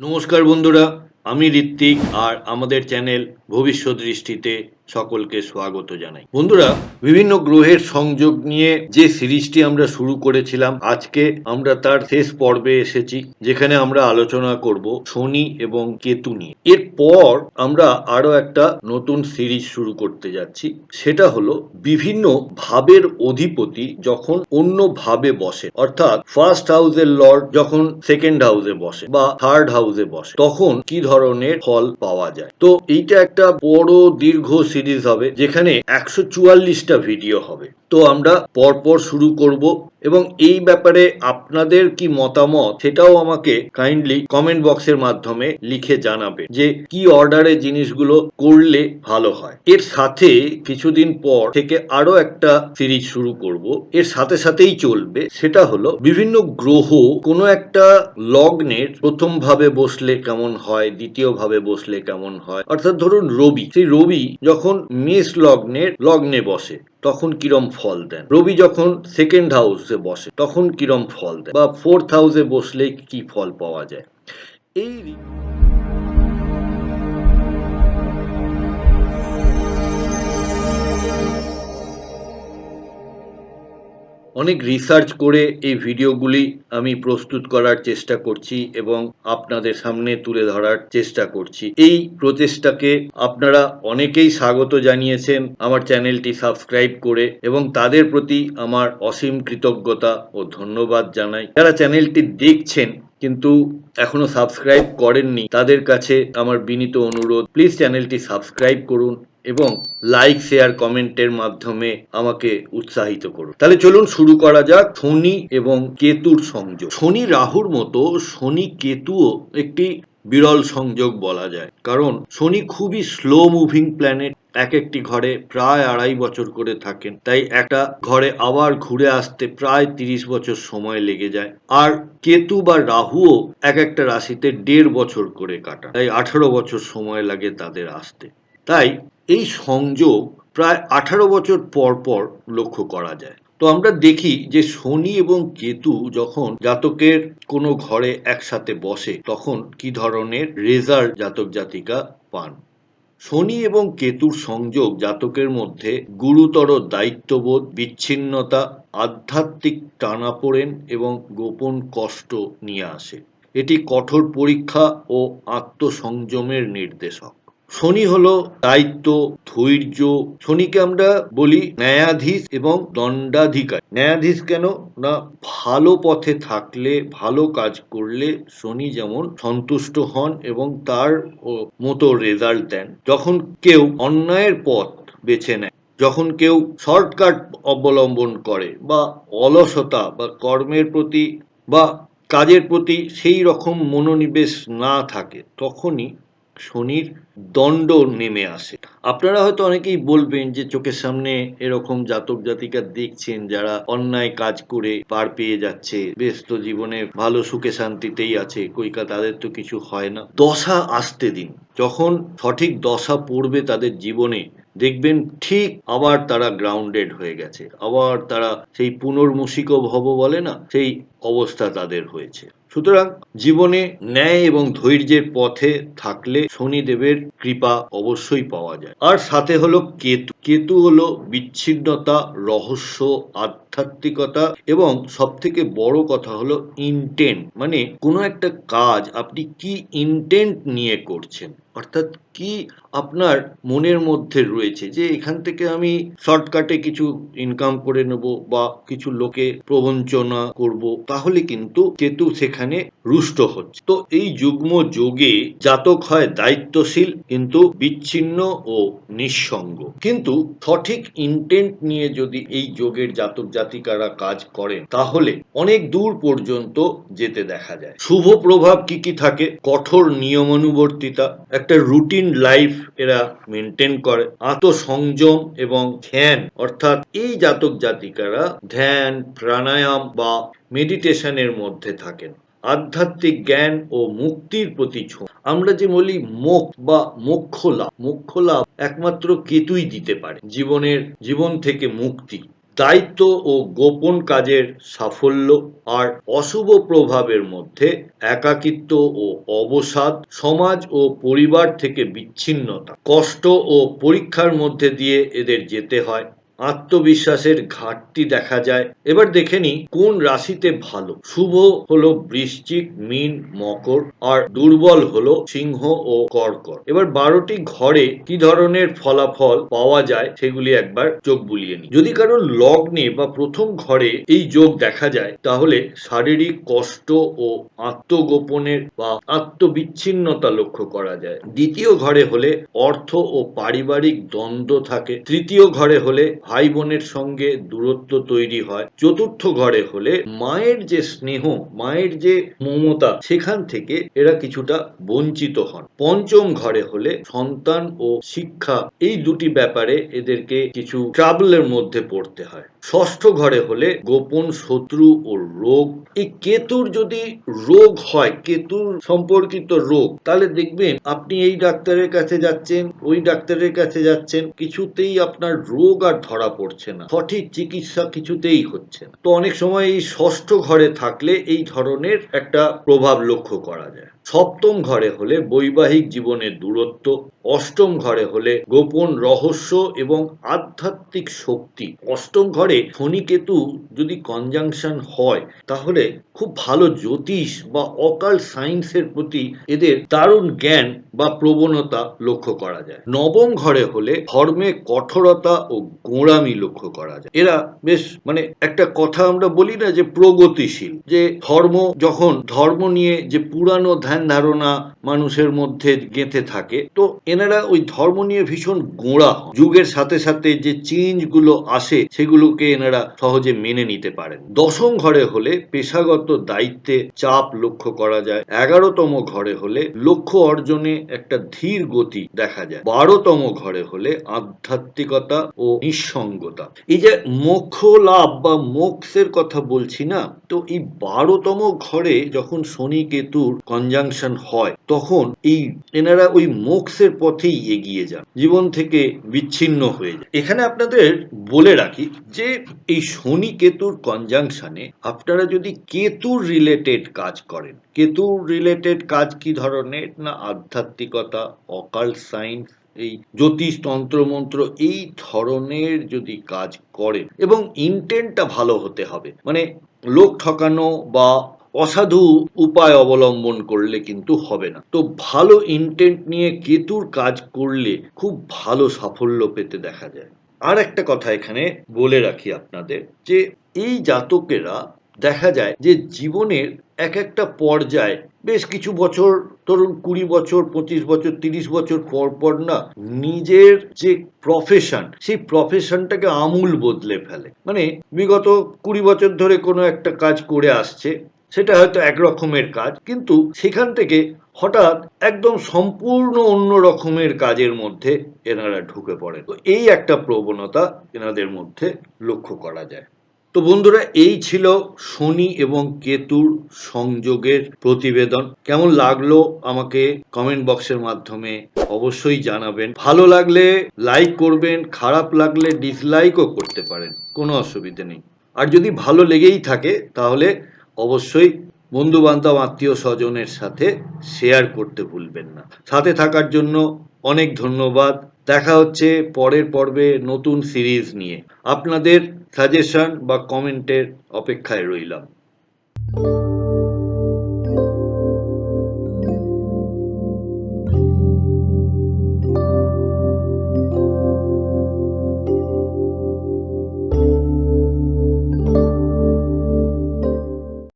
নমস্কার বন্ধুরা আমি ঋত্বিক আর আমাদের চ্যানেল ভবিষ্যৎ দৃষ্টিতে সকলকে স্বাগত জানাই। বন্ধুরা, বিভিন্ন গ্রহের সংযোগ নিয়ে যে সিরিজটি আমরা শুরু করেছিলাম, আজকে আমরা তার শেষ পর্বে এসেছি, যেখানে আমরা আলোচনা করব শনি এবং কেতু নিয়ে। এরপর আমরা আরও একটা নতুন সিরিজ শুরু করতে যাচ্ছি, সেটা হলো বিভিন্ন ভাবের অধিপতি যখন অন্য ভাবে বসে, অর্থাৎ ফার্স্ট হাউসের লর্ড যখন সেকেন্ড হাউসে বসে বা থার্ড হাউসে বসে, তখন কি ধরনের ফল পাওয়া যায়? তো এইটা একটা বড় দীর্ঘ সিরিজ হবে, যেখানে একশো চুয়াল্লিশটা ভিডিও হবে। তো আমরা পরপর শুরু করব এবং এই ব্যাপারে আপনাদের কি মতামত সেটাও আমাকে কাইন্ডলি কমেন্ট বক্সের মাধ্যমে লিখে জানাবে যে কি অর্ডারে জিনিসগুলো করলে ভালো হয়। এর সাথে কিছুদিন পর থেকে আরও একটা সিরিজ শুরু করব। এর সাথে সাথেই চলবে। সেটা হলো বিভিন্ন গ্রহ কোনো একটা লগ্নের প্রথম ভাবে বসলে কেমন হয় দ্বিতীয় ভাবে বসলে কেমন হয়। অর্থাৎ ধরুন রবি। সেই রবি যখন মেষ লগ্নের লগ্নে বসে, তখন কিরম ফল দেন? রবি যখন সেকেন্ড হাউসে বসে, তখন কিরম ফল দেন? বা ফোর্থ হাউসে বসলে কি ফল পাওয়া যায়? এই অনেক রিসার্চ করে এই ভিডিওগুলি আমি প্রস্তুত করার চেষ্টা করছি এবং আপনাদের সামনে তুলে ধরার চেষ্টা করছি। এই প্রচেষ্টাকে আপনারা অনেকেই স্বাগত জানিয়েছেন আমার চ্যানেলটি সাবস্ক্রাইব করে এবং তাদের প্রতি আমার অসীম কৃতজ্ঞতা ও ধন্যবাদ জানাই। যারা চ্যানেলটি দেখছেন কিন্তু এখনও সাবস্ক্রাইব করেননি, তাদের কাছে আমার বিনীত অনুরোধ প্লিজ চ্যানেলটি সাবস্ক্রাইব করুন এবং লাইক শেয়ার কমেন্টের মাধ্যমে আমাকে উৎসাহিত করুন। তাহলে চলুন শুরু করা যাক শনি এবং কেতুর সংযোগ। শনি রাহুর মতো শনি কেতুও একটি বিরল সংযোগ বলা যায়। কারণ শনি খুবই স্লো মুভিং প্ল্যানেট এক একটি ঘরে প্রায় আড়াই বছর করে থাকেন। তাই একটা ঘরে আবার ঘুরে আসতে প্রায় তিরিশ বছর সময় লেগে যায়। আর কেতু বা রাহুও এক একটা রাশিতে দেড় বছর করে কাটা তাই আঠারো বছর সময় লাগে তাদের আসতে। তাই এই সংযোগ প্রায় আঠারো বছর পর পর লক্ষ্য করা যায়। তো আমরা দেখি যে শনি এবং কেতু যখন জাতকের কোনো ঘরে একসাথে বসে, তখন কি ধরনের রেজাল্ট জাতক জাতিকা পান? শনি এবং কেতুর সংযোগ জাতকের মধ্যে গুরুতর দায়িত্ববোধ, বিচ্ছিন্নতা, আধ্যাত্মিক টানাপোড়েন এবং গোপন কষ্ট নিয়ে আসে। এটি কঠোর পরীক্ষা ও আত্মসংযমের নির্দেশক। শনি হলো দায়িত্ব, ধৈর্য। শনিকে আমরা বলি ন্যায়াধীশ এবং দণ্ডাধিকারী। ন্যায়াধীশ কেন? না, ভালো পথে থাকলে, ভালো কাজ করলে শনি যেমন সন্তুষ্ট হন এবং তার মতো রেজাল্ট দেন। যখন কেউ অন্যায়ের পথ বেছে নেয়, যখন কেউ শর্টকাট অবলম্বন করে বা অলসতা বা কর্মের প্রতি বা কাজের প্রতি সেই রকম মনোনিবেশ না থাকে, তখনই শনির দণ্ড নেমে আসে। আপনারা হয়তো অনেকেই বলবেন যে চোখের সামনে এরকম জাতক জাতিকা দেখছেন যারা অন্যায় কাজ করে পার পেয়ে যাচ্ছে, ব্যস্ত জীবনে ভালো সুখে শান্তিতেই আছে, কইকা তাদের তো কিছু হয় না। দশা আসতে দিন। যখন সঠিক দশা পড়বে তাদের জীবনে, দেখবেন ঠিক আবার তারা গ্রাউন্ডেড হয়ে গেছে। আবার তারা সেই পুনর্মুসিক ভব বলে না, সেই অবস্থা তাদের হয়েছে। সুতরাং জীবনে ন্যায় এবং ধৈর্যের পথে থাকলে শনিদেবের কৃপা অবশ্যই পাওয়া যায়। আর সাথে হলো কেতু। কেতু হলো বিচ্ছিন্নতা, রহস্য, আধ্যাত্মিকতা এবং সব থেকে বড় কথা হলো ইন্টেন্ট মানে কোনো একটা কাজ আপনি কি ইন্টেন্ট নিয়ে করছেন? অর্থাৎ কি আপনার মনের মধ্যে রয়েছে যে এখান থেকে আমি শর্টকাটে কিছু ইনকাম করে নেব বা কিছু লোকে প্রবঞ্চনা করব? তাহলে কিন্তু কেতু সেখানে রুষ্ট হচ্ছে। তো এই যুগ্ম যোগে জাতক হয় দায়িত্বশীল, কিন্তু বিচ্ছিন্ন ও নিঃসঙ্গ। কিন্তু সঠিক ইন্টেন্ট নিয়ে যদি এই যোগের জাতক জাতিকারা কাজ করেন, তাহলে অনেক দূর পর্যন্ত যেতে দেখা যায়। শুভ প্রভাব কি কি থাকে? কঠোর নিয়মানুবর্তিতা, একটা রুটিন লাইফ এরা মেনটেন করে, আত্মসংযম এবং ধ্যান। অর্থাৎ এই জাতক জাতিকারা ধ্যান, প্রাণায়াম বা মেডিটেশনের মধ্যে থাকেন। আধ্যাত্মিক জ্ঞান ও মুক্তির প্রতি আমরা যে বলি মোক্ষ বা মোক্ষ লাভ মোক্ষ লাভ একমাত্র কেতুই দিতে পারে জীবনের, জীবন থেকে মুক্তি। দায়িত্ব ও গোপন কাজের সাফল্য আর অশুভ প্রভাবের মধ্যে একাকিত্ব ও অবসাদ সমাজ ও পরিবার থেকে বিচ্ছিন্নতা। কষ্ট ও পরীক্ষার মধ্যে দিয়ে এদের যেতে হয় আত্মবিশ্বাসের ঘাটতি দেখা যায়। এবার দেখে নি কোন রাশিতে ভালো। শুভ হলো বৃশ্চিক, মিন, মকর, আর দুর্বল হলো সিংহ ও কর্কট এবার বারোটি ঘরে কি ধরনের ফলাফল পাওয়া যায় সেগুলি একবার চোখ বুলিয়ে নি যদি কারোর লগ্নে বা প্রথম ঘরে এই যোগ দেখা যায়, তাহলে শারীরিক কষ্ট ও আত্মগোপনের বা আত্মবিচ্ছিন্নতা লক্ষ্য করা যায়। দ্বিতীয় ঘরে হলে অর্থ ও পারিবারিক দ্বন্দ্ব থাকে। তৃতীয় ঘরে হলে ভাই বোনের সঙ্গে দূরত্ব তৈরি হয়। চতুর্থ ঘরে হলে মায়ের যে স্নেহ, মায়ের যে মমতা, সেখান থেকে এরা কিছুটা বঞ্চিত হন। পঞ্চম ঘরে হলে সন্তান ও শিক্ষা, এই দুটি ব্যাপারে এদেরকে কিছু ট্রাবলের মধ্যে পড়তে হয়। ষষ্ঠ ঘরে হলে গোপন শত্রু ও রোগ। এই কেতুর যদি রোগ হয়, কেতুর সম্পর্কিত রোগ, তাহলে দেখবেন আপনি এই ডাক্তারের কাছে যাচ্ছেন, ওই ডাক্তারের কাছে যাচ্ছেন, কিছুতেই আপনার রোগ আর ধরা পড়ছে না। সঠিক চিকিৎসা কিছুতেই হচ্ছে না। তো অনেক সময় এই ষষ্ঠ ঘরে থাকলে এই ধরনের একটা প্রভাব লক্ষ্য করা যায়। সপ্তম ঘরে হলে বৈবাহিক জীবনের দূরত্ব অষ্টম ঘরে হলে গোপন রহস্য এবং আধ্যাত্মিক শক্তি। অষ্টম ঘরে শনি কেতু যদি কনজাংশন হয়, তাহলে খুব ভালো জ্যোতিষ বা অকাল সায়েন্সের প্রতি এদের দারুণ জ্ঞান বা প্রবণতা লক্ষ্য করা যায়। নবম ঘরে হলে ধর্মে কঠোরতা ও গোঁড়ামি লক্ষ্য করা যায়। এরা বেশ মানে একটা কথা আমরা বলি না যে প্রগতিশীল, যে ধর্ম যখন ধর্ম নিয়ে যে পুরানো ধ্যান ধারণা মানুষের মধ্যে গেঁথে থাকে, তো এনারা ওই ধর্ম নিয়ে ভীষণ গোঁড়া। যুগের সাথে সাথে যে চেঞ্জগুলো আসে, সেগুলোকে এনারা সহজে মেনে নিতে পারেন। দশম ঘরে হলে পেশাগত দায়িত্বে চাপ লক্ষ্য করা যায়। এগারোতম ঘরে হলে লক্ষ্য অর্জনে একটা ধীর গতি দেখা যায়। বারোতম ঘরে হলে আধ্যাত্মিকতা ও নিঃসঙ্গতা। এই যে মোক্ষ লাভ বা মোক্ষের কথা বলছি না, তো এই বারোতম ঘরে যখন শনি কেতুর কনজাংশন হয়, তখন এই এনারা ওই মোক্ষের পথেই এগিয়ে যান। জীবন থেকে বিচ্ছিন্ন হয়ে যায় এখানে আপনাদের বলে রাখি যে, এই শনি কেতুর কনজাংশনে আপনারা যদি কেতুর রিলেটেড কাজ করেন কেতুর রিলেটেড কাজ কি ধরনের? না আধ্যাত্মিকতা অকাল সায়েন্স এই জ্যোতিষ তন্ত্রমন্ত্র এই ধরনের যদি কাজ করেন এবং ইন্টেন্টটা ভালো হতে হবে মানে লোক ঠকানো বা অসাধু উপায় অবলম্বন করলে কিন্তু হবে না। তো ভালো ইন্টেন্ট নিয়ে কেতুর কাজ করলে খুব ভালো সাফল্য পেতে দেখা যায়। আর একটা কথা এখানে বলে রাখি আপনাদের, যে এই জাতকেরা দেখা যায় যে জীবনের এক একটা পর্যায়ে, বেশ কিছু বছর, ধরুন কুড়ি বছর, পঁচিশ বছর, তিরিশ বছর পর পর না নিজের যে প্রফেশন সেই প্রফেশনটাকে আমূল বদলে ফেলে। মানে বিগত কুড়ি বছর ধরে কোনো একটা কাজ করে আসছে সেটা হয়তো এক রকমের কাজ, কিন্তু সেখান থেকে হঠাৎ একদম সম্পূর্ণ অন্য রকমের কাজের মধ্যে এনারা ঢুকে পড়ে তো এই একটা প্রবণতা এনাদের মধ্যে লক্ষ্য করা যায়। তো বন্ধুরা, এই ছিল শনি এবং কেতুর সংযোগের প্রতিবেদন। কেমন লাগল আমাকে কমেন্ট বক্সের মাধ্যমে অবশ্যই জানাবেন। ভালো লাগলে লাইক করবেন, খারাপ লাগলে ডিসলাইকও করতে পারেন, কোনো অসুবিধে নেই। আর যদি ভালো লেগেই থাকে, তাহলে অবশ্যই বন্ধুবান্ধব, আত্মীয় স্বজনের সাথে শেয়ার করতে ভুলবেন না। সাথে থাকার জন্য অনেক ধন্যবাদ। দেখা হচ্ছে পরের পর্বে নতুন সিরিজ নিয়ে। আপনাদের সাজেশন বা কমেন্টের অপেক্ষায় রইলাম।